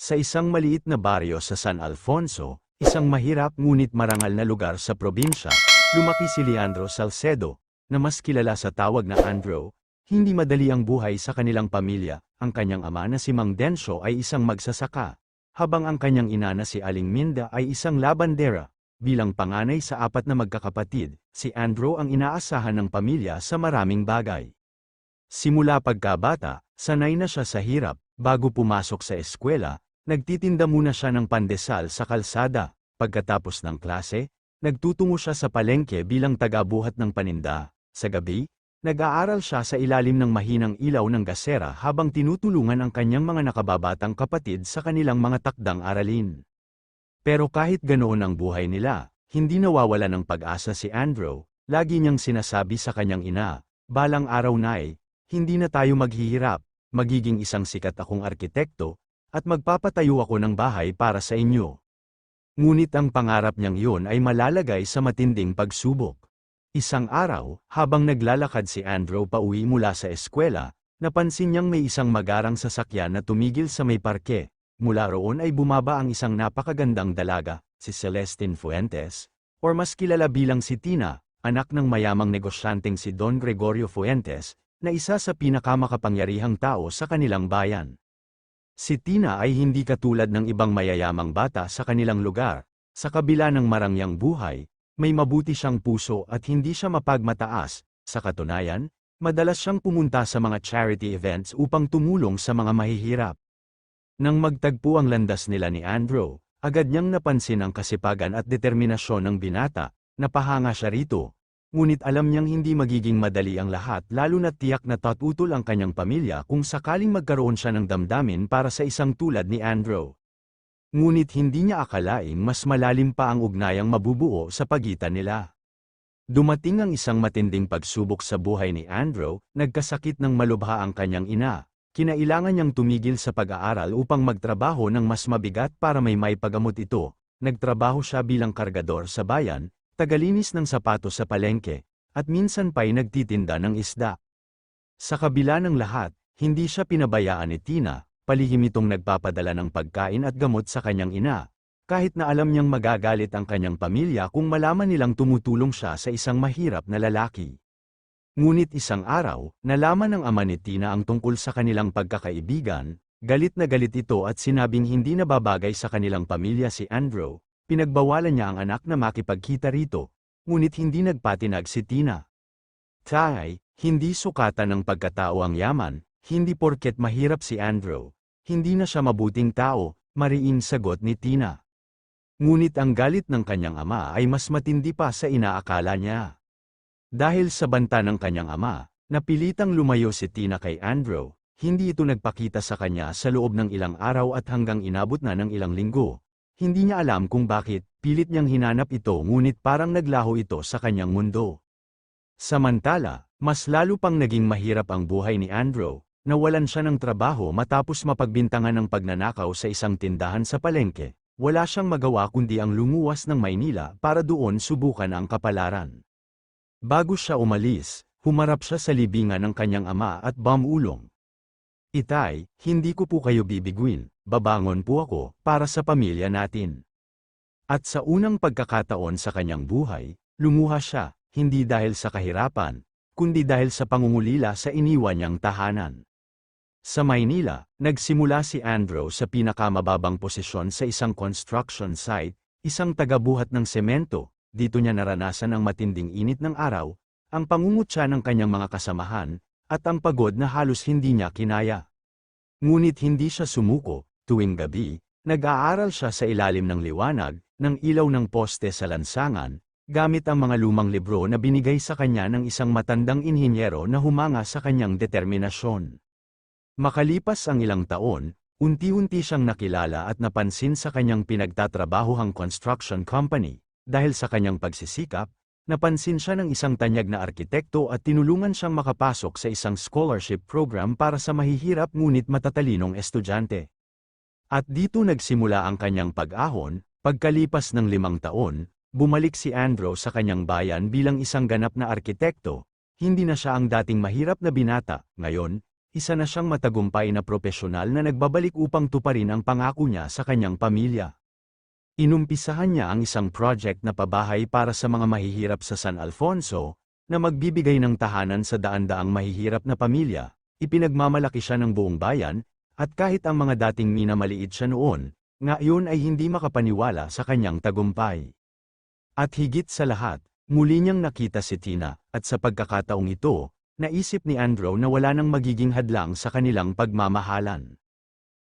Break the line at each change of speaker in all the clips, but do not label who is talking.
Sa isang maliit na baryo sa San Alfonso, isang mahirap ngunit marangal na lugar sa probinsya, lumaki si Leandro Salcedo, na mas kilala sa tawag na Andrew. Hindi madali ang buhay sa kanilang pamilya, ang kanyang ama na si Mang Densyo ay isang magsasaka, habang ang kanyang ina na si Aling Minda ay isang labandera. Bilang panganay sa apat na magkakapatid, si Andrew ang inaasahan ng pamilya sa maraming bagay. Simula pagkabata, sanay na siya sa hirap, bago pumasok sa eskwela, nagtitinda muna siya ng pandesal sa kalsada, pagkatapos ng klase, nagtutungo siya sa palengke bilang tagabuhat ng paninda. Sa gabi, nag-aaral siya sa ilalim ng mahinang ilaw ng gasera habang tinutulungan ang kanyang mga nakababatang kapatid sa kanilang mga takdang aralin. Pero kahit ganoon ang buhay nila, hindi nawawala ng pag-asa si Andrew, lagi niyang sinasabi sa kanyang ina, balang araw na eh, hindi na tayo maghihirap, magiging isang sikat akong arkitekto, at magpapatayo ako ng bahay para sa inyo. Ngunit ang pangarap niyang yun ay malalagay sa matinding pagsubok. Isang araw, habang naglalakad si Andrew pauwi mula sa eskwela, napansin niyang may isang magarang sasakyan na tumigil sa may parke. Mula roon ay bumaba ang isang napakagandang dalaga, si Celestine Fuentes, or mas kilala bilang si Tina, anak ng mayamang negosyanteng si Don Gregorio Fuentes, na isa sa pinakamakapangyarihang tao sa kanilang bayan. Si Tina ay hindi katulad ng ibang mayayamang bata sa kanilang lugar, sa kabila ng marangyang buhay, may mabuti siyang puso at hindi siya mapagmataas, sa katunayan, madalas siyang pumunta sa mga charity events upang tumulong sa mga mahihirap. Nang magtagpo ang landas nila ni Andrew, agad niyang napansin ang kasipagan at determinasyon ng binata, napahanga siya rito. Ngunit alam niyang hindi magiging madali ang lahat lalo na tiyak na tatutol ang kanyang pamilya kung sakaling magkaroon siya ng damdamin para sa isang tulad ni Andrew. Ngunit hindi niya akalaing mas malalim pa ang ugnayang mabubuo sa pagitan nila. Dumating ang isang matinding pagsubok sa buhay ni Andrew, nagkasakit ng malubha ang kanyang ina, Kinailangan niyang tumigil sa pag-aaral upang magtrabaho ng mas mabigat para may maipagamot ito. Nagtrabaho siya bilang kargador sa bayan, tagalinis ng sapatos sa palengke, at minsan pa'y nagtitinda ng isda. Sa kabila ng lahat, hindi siya pinabayaan ni Tina, palihim itong nagpapadala ng pagkain at gamot sa kanyang ina, kahit na alam niyang magagalit ang kanyang pamilya kung malaman nilang tumutulong siya sa isang mahirap na lalaki. Ngunit isang araw, nalaman ng ama ni Tina ang tungkol sa kanilang pagkakaibigan, galit na galit ito at sinabing hindi nababagay sa kanilang pamilya si Andrew, pinagbawalan niya ang anak na makipagkita rito, ngunit hindi nagpatinag si Tina. Tay, hindi sukatan ng pagkatao ang yaman, hindi porket mahirap si Andrew, hindi na siya mabuting tao, mariing sagot ni Tina. Ngunit ang galit ng kanyang ama ay mas matindi pa sa inaakala niya. Dahil sa banta ng kanyang ama, napilitang lumayo si Tina kay Andrew, hindi ito nagpakita sa kanya sa loob ng ilang araw at hanggang inabot na ng ilang linggo. Hindi niya alam kung bakit, pilit niyang hinanap ito ngunit parang naglaho ito sa kanyang mundo. Samantala, mas lalo pang naging mahirap ang buhay ni Andrew, nawalan siya ng trabaho matapos mapagbintangan ng pagnanakaw sa isang tindahan sa palengke, wala siyang magawa kundi ang lumuwas ng Maynila para doon subukan ang kapalaran. Bago siya umalis, humarap siya sa libingan ng kanyang ama at bamulong. Itay, hindi ko po kayo bibiguin, babangon po ako, para sa pamilya natin. At sa unang pagkakataon sa kanyang buhay, lumuha siya, hindi dahil sa kahirapan, kundi dahil sa pangungulila sa iniwan niyang tahanan. Sa Maynila, nagsimula si Andrew sa pinakamababang posisyon sa isang construction site, isang tagabuhat ng semento, dito niya naranasan ang matinding init ng araw, ang pangungutya ng kanyang mga kasamahan, at ang pagod na halos hindi niya kinaya. Ngunit hindi siya sumuko, tuwing gabi, nag-aaral siya sa ilalim ng liwanag, ng ilaw ng poste sa lansangan, gamit ang mga lumang libro na binigay sa kanya ng isang matandang inhinyero na humanga sa kanyang determinasyon. Makalipas ang ilang taon, unti-unti siyang nakilala at napansin sa kanyang pinagtatrabahuhang construction company. Dahil sa kanyang pagsisikap, napansin siya ng isang tanyag na arkitekto at tinulungan siyang makapasok sa isang scholarship program para sa mahihirap ngunit matatalinong estudyante. At dito nagsimula ang kanyang pag-ahon, pagkalipas ng limang taon, bumalik si Andrew sa kanyang bayan bilang isang ganap na arkitekto, hindi na siya ang dating mahirap na binata, ngayon, isa na siyang matagumpay na propesyonal na nagbabalik upang tuparin ang pangako niya sa kanyang pamilya. Inumpisahan niya ang isang project na pabahay para sa mga mahihirap sa San Alfonso, na magbibigay ng tahanan sa daan-daang mahihirap na pamilya, ipinagmamalaki siya ng buong bayan, at kahit ang mga dating minamaliit siya noon, ngayon ay hindi makapaniwala sa kanyang tagumpay. At higit sa lahat, muli niyang nakita si Tina, at sa pagkakataong ito, naisip ni Andrew na wala nang magiging hadlang sa kanilang pagmamahalan.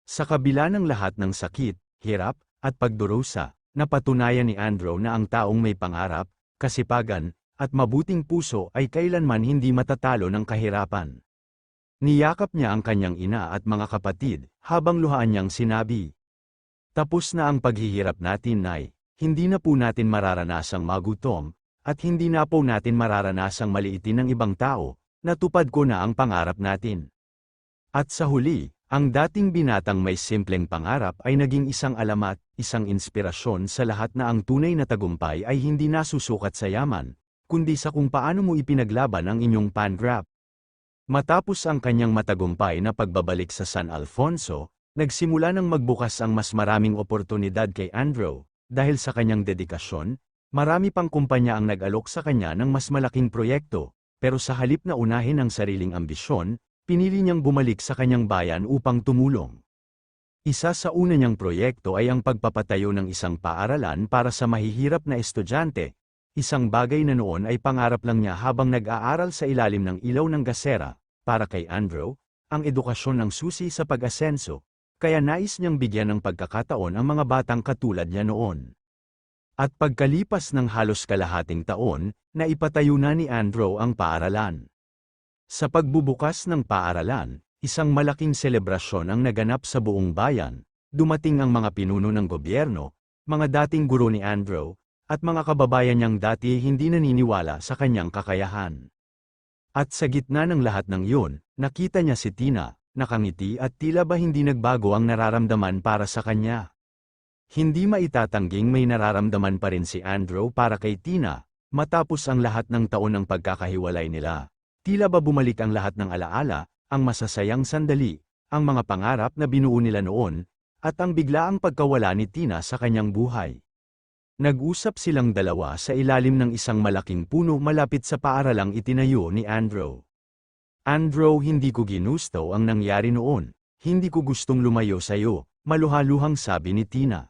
Sa kabila ng lahat ng sakit, hirap, at pagdurusa, napatunayan ni Andrew na ang taong may pangarap, kasipagan, at mabuting puso ay kailanman hindi matatalo ng kahirapan. Niyakap niya ang kanyang ina at mga kapatid, habang luhaan niyang sinabi. Tapos na ang paghihirap natin, Nay, hindi na po natin mararanasang magutom, at hindi na po natin mararanasang maliitin ng ibang tao, natupad ko na ang pangarap natin. At sa huli, ang dating binatang may simpleng pangarap ay naging isang alamat, isang inspirasyon sa lahat na ang tunay na tagumpay ay hindi nasusukat sa yaman, kundi sa kung paano mo ipinaglaban ang inyong pangrap. Matapos ang kanyang matagumpay na pagbabalik sa San Alfonso, nagsimula ng magbukas ang mas maraming oportunidad kay Andrew, dahil sa kanyang dedikasyon, marami pang kumpanya ang nag-alok sa kanya ng mas malaking proyekto, pero sa halip na unahin ang sariling ambisyon, pinili niyang bumalik sa kanyang bayan upang tumulong. Isa sa una niyang proyekto ay ang pagpapatayo ng isang paaralan para sa mahihirap na estudyante, isang bagay na noon ay pangarap lang niya habang nag-aaral sa ilalim ng ilaw ng gasera, para kay Andrew, ang edukasyon ng susi sa pag-asenso, kaya nais niyang bigyan ng pagkakataon ang mga batang katulad niya noon. At pagkalipas ng halos kalahating taon, naipatayo na ni Andrew ang paaralan. Sa pagbubukas ng paaralan, isang malaking selebrasyon ang naganap sa buong bayan, dumating ang mga pinuno ng gobyerno, mga dating guro ni Andrew, at mga kababayan niyang dati hindi naniniwala sa kanyang kakayahan. At sa gitna ng lahat ng yun, nakita niya si Tina, nakangiti at tila ba hindi nagbago ang nararamdaman para sa kanya. Hindi maitatangging may nararamdaman pa rin si Andrew para kay Tina, matapos ang lahat ng taon ng pagkakahiwalay nila. Tila ba bumalik ang lahat ng alaala, ang masasayang sandali, ang mga pangarap na binuo nila noon, at ang biglaang pagkawala ni Tina sa kanyang buhay. Nag-usap silang dalawa sa ilalim ng isang malaking puno malapit sa paaralang itinayo ni Andrew. Andrew hindi ko ginusto ang nangyari noon, hindi ko gustong lumayo sa'yo, maluhaluhang sabi ni Tina.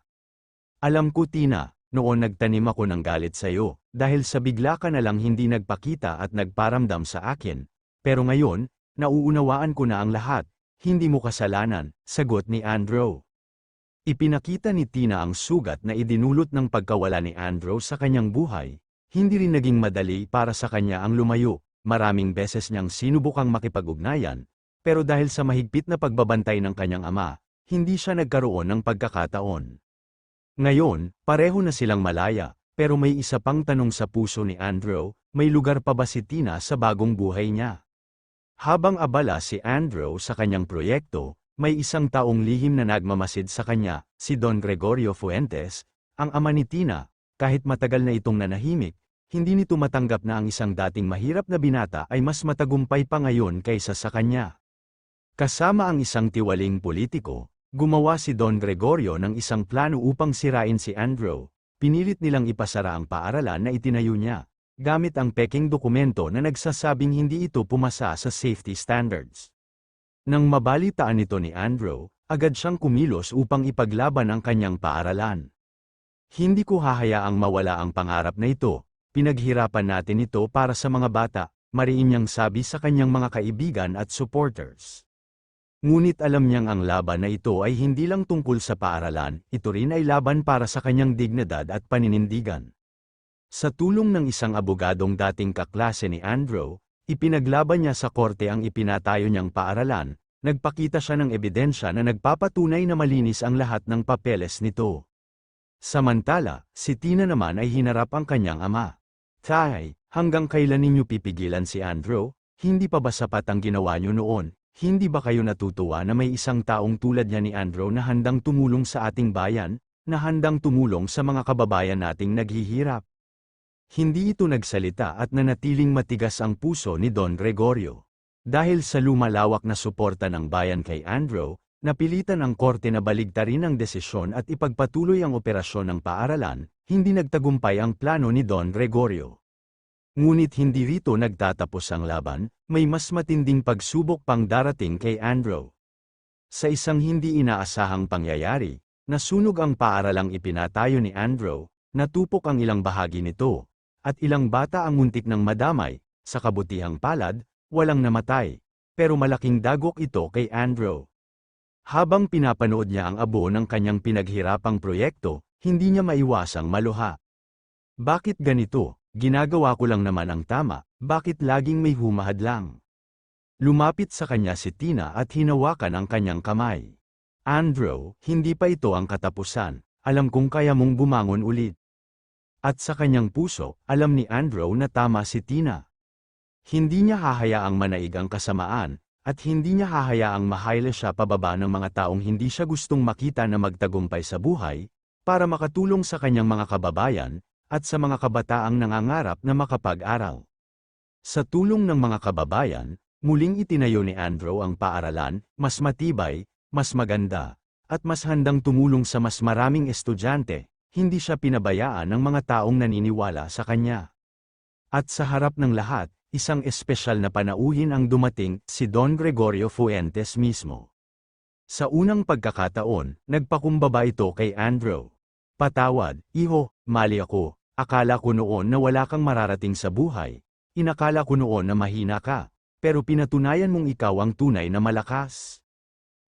Alam ko Tina, noon nagtanim ako ng galit sa'yo, dahil sa bigla ka na lang hindi nagpakita at nagparamdam sa akin, pero ngayon, nauunawaan ko na ang lahat, hindi mo kasalanan, sagot ni Andrew. Ipinakita ni Tina ang sugat na idinulot ng pagkawala ni Andrew sa kanyang buhay, hindi rin naging madali para sa kanya ang lumayo, maraming beses niyang sinubukang makipag-ugnayan, pero dahil sa mahigpit na pagbabantay ng kanyang ama, hindi siya nagkaroon ng pagkakataon. Ngayon, pareho na silang malaya, pero may isa pang tanong sa puso ni Andrew, may lugar pa ba si Tina sa bagong buhay niya? Habang abala si Andrew sa kanyang proyekto, may isang taong lihim na nagmamasid sa kanya, si Don Gregorio Fuentes, ang ama ni Tina, kahit matagal na itong nanahimik, hindi nito matanggap na ang isang dating mahirap na binata ay mas matagumpay pa ngayon kaysa sa kanya. Kasama ang isang tiwaling politiko, gumawa si Don Gregorio ng isang plano upang sirain si Andrew, pinilit nilang ipasara ang paaralan na itinayo niya, gamit ang peking dokumento na nagsasabing hindi ito pumasa sa safety standards. Nang mabalitaan nito ni Andrew, agad siyang kumilos upang ipaglaban ang kanyang paaralan. Hindi ko hahayaang mawala ang pangarap na ito, pinaghirapan natin ito para sa mga bata, mariin niyang sabi sa kanyang mga kaibigan at supporters. Ngunit alam niyang ang laban na ito ay hindi lang tungkol sa paaralan, ito rin ay laban para sa kanyang dignidad at paninindigan. Sa tulong ng isang abogadong dating kaklase ni Andrew, Ipinaglaban niya sa korte ang ipinatayo niyang paaralan, nagpakita siya ng ebidensya na nagpapatunay na malinis ang lahat ng papeles nito. Samantala, si Tina naman ay hinarap ang kanyang ama. Tay, hanggang kailan ninyo pipigilan si Andrew? Hindi pa ba sapat ang ginawa niyo noon? Hindi ba kayo natutuwa na may isang taong tulad niya ni Andrew na handang tumulong sa ating bayan, na handang tumulong sa mga kababayan nating naghihirap? Hindi ito nagsalita at nanatiling matigas ang puso ni Don Gregorio. Dahil sa lumalawak na suporta ng bayan kay Andrew, napilitan ang korte na baligtarin ang desisyon at ipagpatuloy ang operasyon ng paaralan, hindi nagtagumpay ang plano ni Don Gregorio. Ngunit hindi rito nagtatapos ang laban, may mas matinding pagsubok pang darating kay Andrew. Sa isang hindi inaasahang pangyayari, nasunog ang paaralang ipinatayo ni Andrew, natupok ang ilang bahagi nito, at ilang bata ang muntik ng madamay, sa kabutihang palad, walang namatay, pero malaking dagok ito kay Andrew. Habang pinapanood niya ang abo ng kanyang pinaghirapang proyekto, hindi niya maiwasang maluha. Bakit ganito? Ginagawa ko lang naman ang tama, bakit laging may humahad lang? Lumapit sa kanya si Tina at hinawakan ang kanyang kamay. Andrew, hindi pa ito ang katapusan, alam kong kaya mong bumangon ulit. At sa kanyang puso, alam ni Andrew na tama si Tina. Hindi niya hahayaang manaig ang kasamaan, at hindi niya hahayaang mahayla siya pababa ng mga taong hindi siya gustong makita na magtagumpay sa buhay, para makatulong sa kanyang mga kababayan, at sa mga kabataang nangangarap na makapag-aral. Sa tulong ng mga kababayan, muling itinayo ni Andrew ang paaralan, mas matibay, mas maganda, at mas handang tumulong sa mas maraming estudyante, hindi siya pinabayaan ng mga taong naniniwala sa kanya. At sa harap ng lahat, isang espesyal na panauhin ang dumating, si Don Gregorio Fuentes mismo. Sa unang pagkakataon, nagpakumbaba ito kay Andrew. Patawad, iho, mali ako, Akala ko noon na wala kang mararating sa buhay. Inakala ko noon na mahina ka. Pero pinatunayan mong ikaw ang tunay na malakas.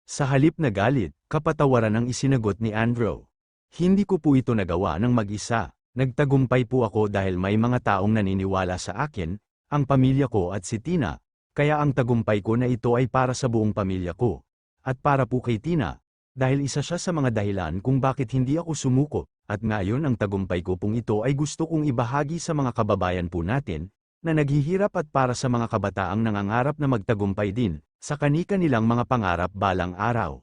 Sa halip na galit, kapatawaran ang isinagot ni Andrew. Hindi ko po ito nagawa ng mag-isa. Nagtagumpay po ako dahil may mga taong naniniwala sa akin, ang pamilya ko at si Tina. Kaya ang tagumpay ko na ito ay para sa buong pamilya ko. At para po kay Tina, dahil isa siya sa mga dahilan kung bakit hindi ako sumuko, at ngayon ang tagumpay ko pong ito ay gusto kong ibahagi sa mga kababayan po natin, na naghihirap at para sa mga kabataang nangangarap na magtagumpay din, sa kanika nilang mga pangarap balang araw.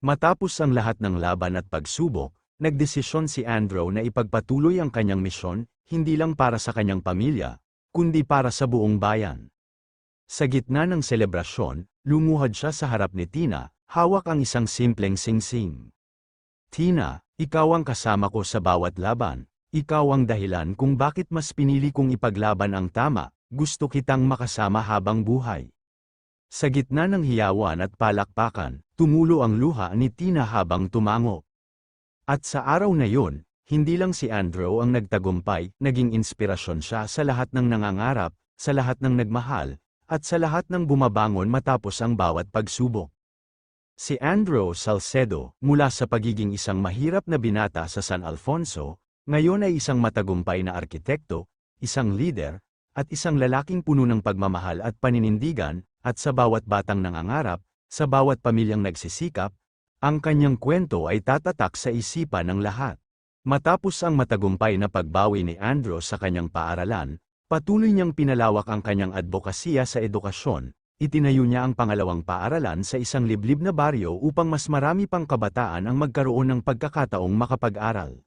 Matapos ang lahat ng laban at pagsubok, nagdesisyon si Andrew na ipagpatuloy ang kanyang misyon, hindi lang para sa kanyang pamilya, kundi para sa buong bayan. Sa gitna ng selebrasyon, lumuhad siya sa harap ni Tina, Hawak ang isang simpleng singsing. Tina, ikaw ang kasama ko sa bawat laban. Ikaw ang dahilan kung bakit mas pinili kong ipaglaban ang tama, gusto kitang makasama habang buhay. Sa gitna ng hiyawan at palakpakan, tumulo ang luha ni Tina habang tumango. At sa araw na yun, hindi lang si Andrew ang nagtagumpay, naging inspirasyon siya sa lahat ng nangangarap, sa lahat ng nagmahal, at sa lahat ng bumabangon matapos ang bawat pagsubok. Si Andrew Salcedo, mula sa pagiging isang mahirap na binata sa San Alfonso, ngayon ay isang matagumpay na arkitekto, isang leader, at isang lalaking puno ng pagmamahal at paninindigan, at sa bawat batang nangangarap, sa bawat pamilyang nagsisikap, ang kanyang kwento ay tatatak sa isipan ng lahat. Matapos ang matagumpay na pagbawi ni Andrew sa kanyang paaralan, patuloy niyang pinalawak ang kanyang advokasya sa edukasyon, Itinayo niya ang pangalawang paaralan sa isang liblib na baryo upang mas marami pang kabataan ang magkaroon ng pagkakataong makapag-aral.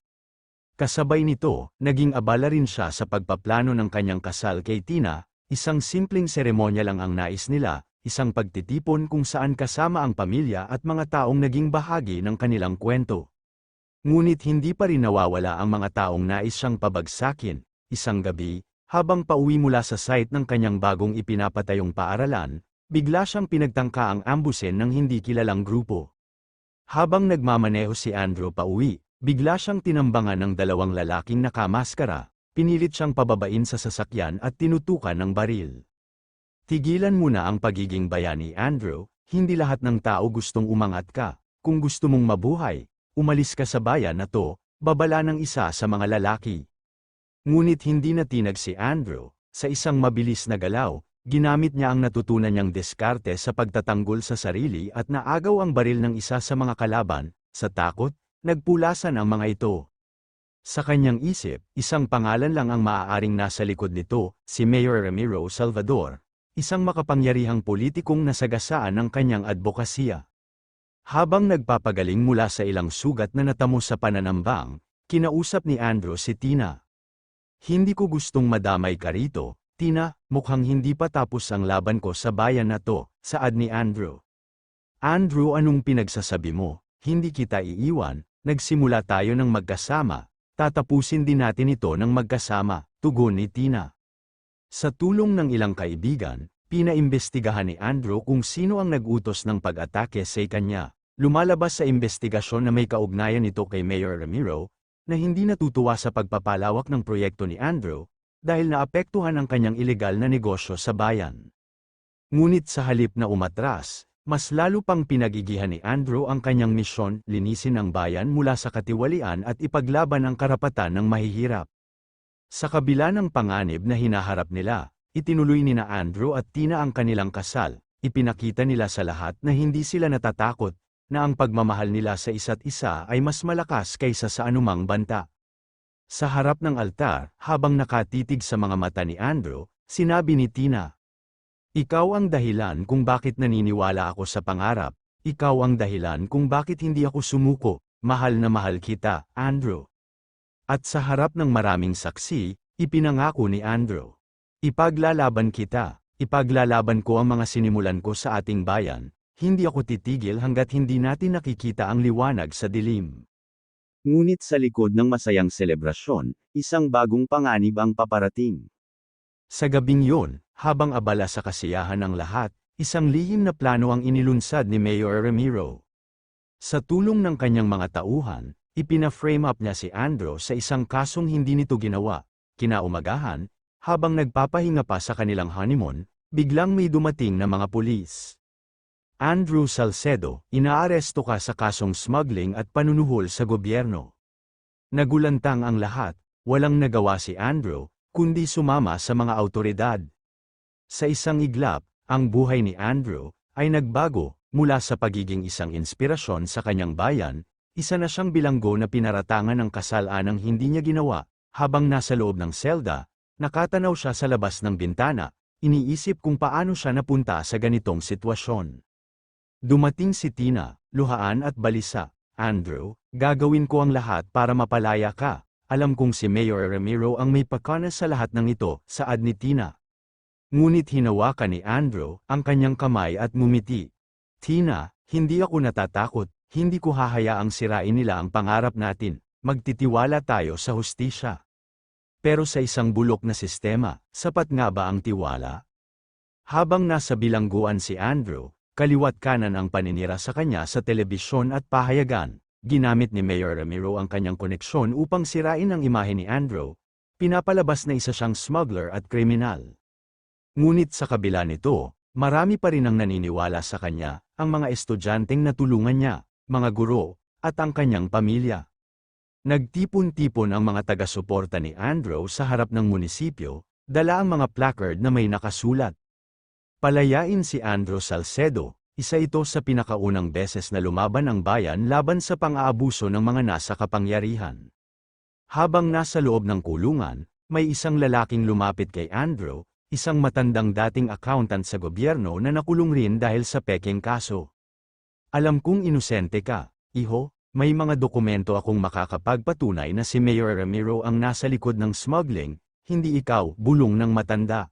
Kasabay nito, naging abala rin siya sa pagpaplano ng kanyang kasal kay Tina, isang simpleng seremonya lang ang nais nila, isang pagtitipon kung saan kasama ang pamilya at mga taong naging bahagi ng kanilang kwento. Ngunit hindi pa rin nawawala ang mga taong nais siyang pabagsakin, isang gabi, habang pauwi mula sa site ng kanyang bagong ipinapatayong paaralan, bigla siyang pinagtangka ang ambusin ng hindi kilalang grupo. Habang nagmamaneho si Andrew pauwi, bigla siyang tinambangan ng dalawang lalaking nakamaskara, pinilit siyang pababain sa sasakyan at tinutukan ng baril. Tigilan mo na ang pagiging bayani Andrew, hindi lahat ng tao gustong umangat ka. Kung gusto mong mabuhay, umalis ka sa bayan na to, babala ng isa sa mga lalaki. Ngunit hindi natinag si Andrew, sa isang mabilis na galaw, ginamit niya ang natutunan niyang diskarte sa pagtatanggol sa sarili at naagaw ang baril ng isa sa mga kalaban, sa takot, nagpulasan ang mga ito. Sa kanyang isip, isang pangalan lang ang maaaring nasa likod nito, si Mayor Ramiro Salvador, isang makapangyarihang politikong nasagasaan ng kanyang advokasya. Habang nagpapagaling mula sa ilang sugat na natamo sa pananambang, kinausap ni Andrew si Tina. Hindi ko gustong madamay ka rito, Tina, mukhang hindi pa tapos ang laban ko sa bayan na to, saad ni Andrew. Andrew anong pinagsasabi mo, hindi kita iiwan, nagsimula tayo ng magkasama, tatapusin din natin ito ng magkasama, tugon ni Tina. Sa tulong ng ilang kaibigan, pinaimbestigahan ni Andrew kung sino ang nag-utos ng pag-atake sa kanya. Lumalabas sa investigasyon na may kaugnayan ito kay Mayor Ramiro, na hindi natutuwa sa pagpapalawak ng proyekto ni Andrew, dahil naapektuhan ang kanyang ilegal na negosyo sa bayan. Ngunit sa halip na umatras, mas lalo pang pinagigihan ni Andrew ang kanyang misyon, linisin ang bayan mula sa katiwalian at ipaglaban ang karapatan ng mahihirap. Sa kabila ng panganib na hinaharap nila, itinuloy ni na Andrew at Tina ang kanilang kasal, ipinakita nila sa lahat na hindi sila natatakot, na ang pagmamahal nila sa isa't isa ay mas malakas kaysa sa anumang banta. Sa harap ng altar, habang nakatitig sa mga mata ni Andrew, sinabi ni Tina, Ikaw ang dahilan kung bakit naniniwala ako sa pangarap, ikaw ang dahilan kung bakit hindi ako sumuko, mahal na mahal kita, Andrew. At sa harap ng maraming saksi, ipinangako ni Andrew. Ipaglalaban kita, ipaglalaban ko ang mga sinimulan ko sa ating bayan, hindi ako titigil hanggat hindi natin nakikita ang liwanag sa dilim. Ngunit sa likod ng masayang selebrasyon, isang bagong panganib ang paparating. Sa gabing yun, habang abala sa kasiyahan ng lahat, isang lihim na plano ang inilunsad ni Mayor Ramiro. Sa tulong ng kanyang mga tauhan, ipina-frame up niya si Andrew sa isang kasong hindi nito ginawa. Kinaumagahan, habang nagpapahinga pa sa kanilang honeymoon, biglang may dumating na mga pulis. Andrew Salcedo, inaaresto ka sa kasong smuggling at panunuhol sa gobyerno. Nagulantang ang lahat, walang nagawa si Andrew, kundi sumama sa mga autoridad. Sa isang iglap, ang buhay ni Andrew ay nagbago mula sa pagiging isang inspirasyon sa kanyang bayan, isa na siyang bilanggo na pinaratangan ng kasalanang hindi niya ginawa, habang nasa loob ng selda, nakatanaw siya sa labas ng bintana, iniisip kung paano siya napunta sa ganitong sitwasyon. Dumating si Tina, luhaan at balisa, Andrew, gagawin ko ang lahat para mapalaya ka, alam kong si Mayor Ramiro ang may pakana sa lahat ng ito, saad ni Tina. Ngunit hinawakan ni Andrew ang kanyang kamay at mumiti. Tina, hindi ako natatakot, hindi ko hahayaang sirain nila ang pangarap natin, magtitiwala tayo sa hustisya. Pero sa isang bulok na sistema, sapat nga ba ang tiwala? Habang nasa bilangguan si Andrew, kaliwat kanan ang paninira sa kanya sa telebisyon at pahayagan, ginamit ni Mayor Ramiro ang kanyang koneksyon upang sirain ang imahe ni Andrew, pinapalabas na isa siyang smuggler at kriminal. Ngunit sa kabila nito, marami pa rin ang naniniwala sa kanya, ang mga estudyanteng natulungan niya, mga guro, at ang kanyang pamilya. Nagtipon-tipon ang mga taga-suporta ni Andrew sa harap ng munisipyo, dala ang mga placard na may nakasulat. Palayain si Andrew Salcedo, isa ito sa pinakaunang beses na lumaban ang bayan laban sa pang-aabuso ng mga nasa kapangyarihan. Habang nasa loob ng kulungan, may isang lalaking lumapit kay Andrew, isang matandang dating accountant sa gobyerno na nakulong rin dahil sa peking kaso. Alam kong inosente ka, iho, may mga dokumento akong makakapagpatunay na si Mayor Ramiro ang nasa likod ng smuggling, hindi ikaw, bulong ng matanda.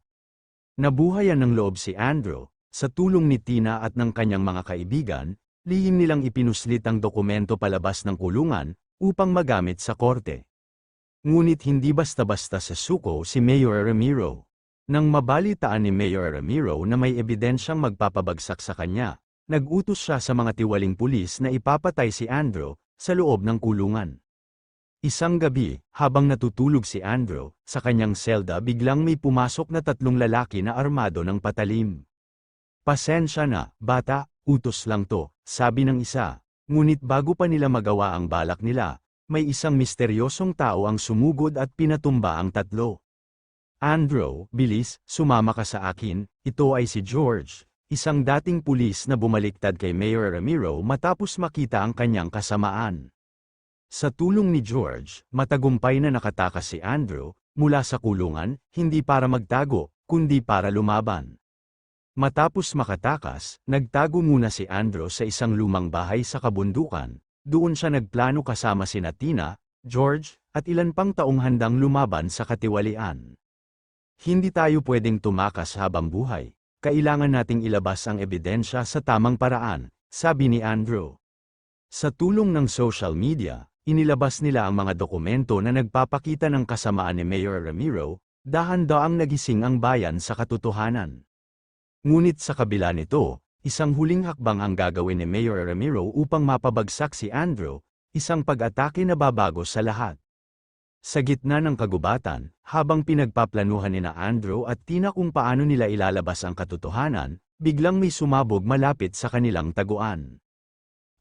Nabuhayan ng loob si Andrew, sa tulong ni Tina at ng kanyang mga kaibigan, lihim nilang ipinuslit ang dokumento palabas ng kulungan, upang magamit sa korte. Ngunit hindi basta-basta sa suko si Mayor Ramiro. Nang mabalitaan ni Mayor Ramiro na may ebidensyang magpapabagsak sa kanya, Nag-utos siya sa mga tiwaling pulis na ipapatay si Andrew sa loob ng kulungan. Isang gabi, habang natutulog si Andrew, sa kanyang selda biglang may pumasok na tatlong lalaki na armado ng patalim. Pasensya na, bata, utos lang to, sabi ng isa. Ngunit bago pa nila magawa ang balak nila, may isang misteryosong tao ang sumugod at pinatumba ang tatlo. Andrew, bilis, sumama ka sa akin, ito ay si George, isang dating pulis na bumaliktad kay Mayor Ramiro matapos makita ang kanyang kasamaan. Sa tulong ni George, matagumpay na nakatakas si Andrew, mula sa kulungan, hindi para magtago, kundi para lumaban. Matapos makatakas, nagtago muna si Andrew sa isang lumang bahay sa kabundukan, doon siya nagplano kasama sina Tina, George, at ilan pang taong handang lumaban sa katiwalian. Hindi tayo pwedeng tumakas habang buhay. Kailangan nating ilabas ang ebidensya sa tamang paraan, sabi ni Andrew. Sa tulong ng social media, inilabas nila ang mga dokumento na nagpapakita ng kasamaan ni Mayor Ramiro, dahan-daang nagising ang bayan sa katotohanan. Ngunit sa kabila nito, isang huling hakbang ang gagawin ni Mayor Ramiro upang mapabagsak si Andrew, isang pag-atake na babago sa lahat. Sa gitna ng kagubatan, habang pinagpaplanuhan ni na Andrew at Tina kung paano nila ilalabas ang katotohanan, biglang may sumabog malapit sa kanilang taguan.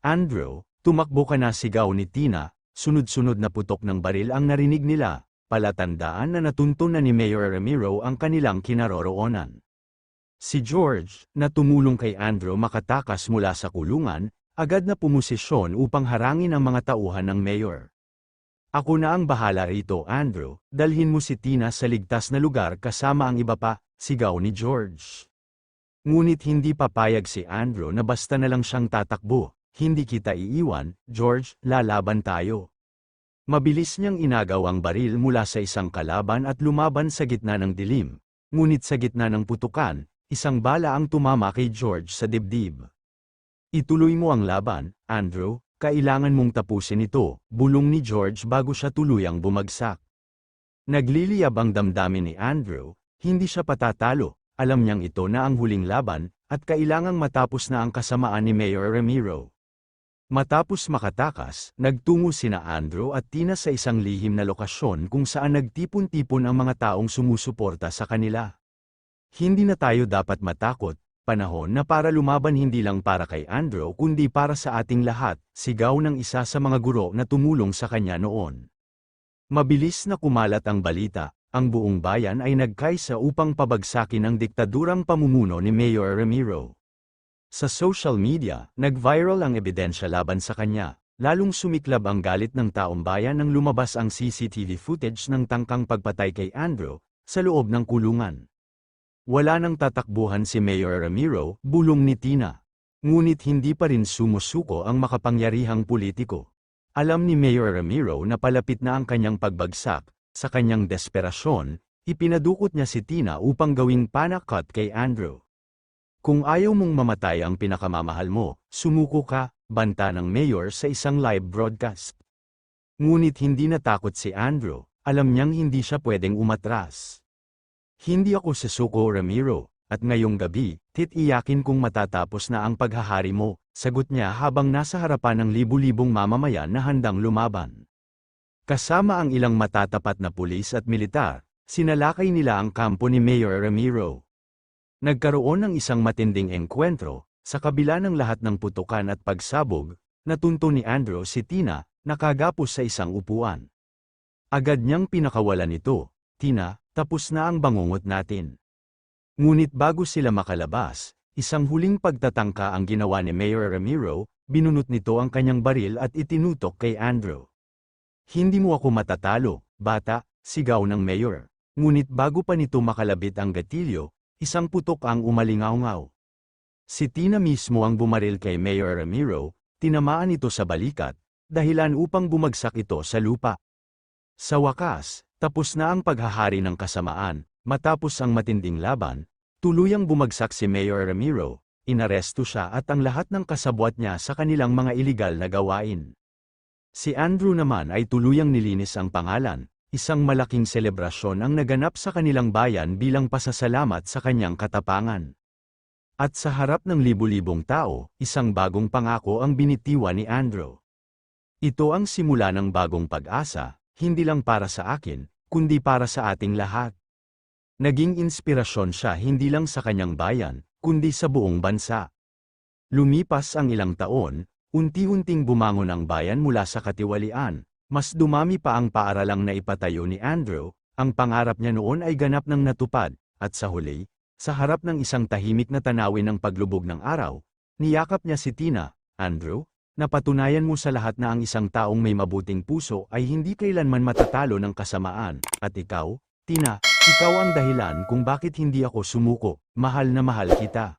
Andrew, tumakbo ka na sigaw ni Tina, sunod-sunod na putok ng baril ang narinig nila, palatandaan na natuntun na ni Mayor Ramiro ang kanilang kinaroroonan. Si George, na tumulong kay Andrew makatakas mula sa kulungan, agad na pumosisyon upang harangin ang mga tauhan ng mayor. Ako na ang bahala rito, Andrew, dalhin mo si Tina sa ligtas na lugar kasama ang iba pa, sigaw ni George. Ngunit hindi papayag si Andrew na basta na lang siyang tatakbo, hindi kita iiwan, George, lalaban tayo. Mabilis niyang inagaw ang baril mula sa isang kalaban at lumaban sa gitna ng dilim, ngunit sa gitna ng putukan, isang bala ang tumama kay George sa dibdib. Ituloy mo ang laban, Andrew, kailangan mong tapusin ito, bulong ni George bago siya tuluyang bumagsak. Nagliliyab ang damdamin ni Andrew, hindi siya patatalo, alam niyang ito na ang huling laban, at kailangang matapos na ang kasamaan ni Mayor Ramiro. Matapos makatakas, nagtungo sina Andrew at Tina sa isang lihim na lokasyon kung saan nagtipon-tipon ang mga taong sumusuporta sa kanila. Hindi na tayo dapat matakot, panahon na para lumaban hindi lang para kay Andrew kundi para sa ating lahat, sigaw ng isa sa mga guro na tumulong sa kanya noon. Mabilis na kumalat ang balita, ang buong bayan ay nagkaisa upang pabagsakin ang diktadurang pamumuno ni Mayor Ramiro. Sa social media, nag-viral ang ebidensya laban sa kanya, lalong sumiklab ang galit ng taong bayan nang lumabas ang CCTV footage ng tangkang pagpatay kay Andrew, sa loob ng kulungan. Wala nang tatakbuhan si Mayor Ramiro, bulong ni Tina. Ngunit hindi pa rin sumusuko ang makapangyarihang politiko. Alam ni Mayor Ramiro na palapit na ang kanyang pagbagsak, sa kanyang desperasyon, ipinadukot niya si Tina upang gawing panakot kay Andrew. Kung ayaw mong mamatay ang pinakamamahal mo, sumuko ka, banta ng mayor sa isang live broadcast. Ngunit hindi natakot si Andrew, alam niyang hindi siya pwedeng umatras. Hindi ako susuko Ramiro, at ngayong gabi, titiyakin kung matatapos na ang paghahari mo, sagot niya habang nasa harapan ng libu-libong mamamayan na handang lumaban. Kasama ang ilang matatapat na pulis at militar, sinalakay nila ang kampo ni Mayor Ramiro. Nagkaroon ng isang matinding engkwentro, sa kabila ng lahat ng putukan at pagsabog, natunto ni Andrew si Tina, nakagapos sa isang upuan. Agad niyang pinakawalan ito, Tina, tapos na ang bangungot natin. Ngunit bago sila makalabas, isang huling pagtatangka ang ginawa ni Mayor Ramiro, binunot nito ang kanyang baril at itinutok kay Andrew. Hindi mo ako matatalo, bata, sigaw ng mayor. Ngunit bago pa nito makalabit ang gatilyo, isang putok ang umalingaw-ngaw. Si Tina mismo ang bumaril kay Mayor Ramiro, tinamaan ito sa balikat, dahilan upang bumagsak ito sa lupa. Sa wakas, tapos na ang paghahari ng kasamaan, matapos ang matinding laban, tuluyang bumagsak si Mayor Ramiro, inaresto siya at ang lahat ng kasabwat niya sa kanilang mga iligal na gawain. Si Andrew naman ay tuluyang nilinis ang pangalan, isang malaking selebrasyon ang naganap sa kanilang bayan bilang pasasalamat sa kanyang katapangan. At sa harap ng libu-libong tao, isang bagong pangako ang binitiwan ni Andrew. Ito ang simula ng bagong pag-asa, hindi lang para sa akin, kundi para sa ating lahat. Naging inspirasyon siya hindi lang sa kanyang bayan, kundi sa buong bansa. Lumipas ang ilang taon, unti-unting bumangon ang bayan mula sa katiwalian, mas dumami pa ang paaralang na ipatayo ni Andrew, ang pangarap niya noon ay ganap ng natupad, at sa huli, sa harap ng isang tahimik na tanawin ng paglubog ng araw, niyakap niya si Tina, Andrew, Napatunayan mo sa lahat na ang isang taong may mabuting puso ay hindi kailanman matatalo ng kasamaan, at ikaw, Tina, ikaw ang dahilan kung bakit hindi ako sumuko, mahal na mahal kita.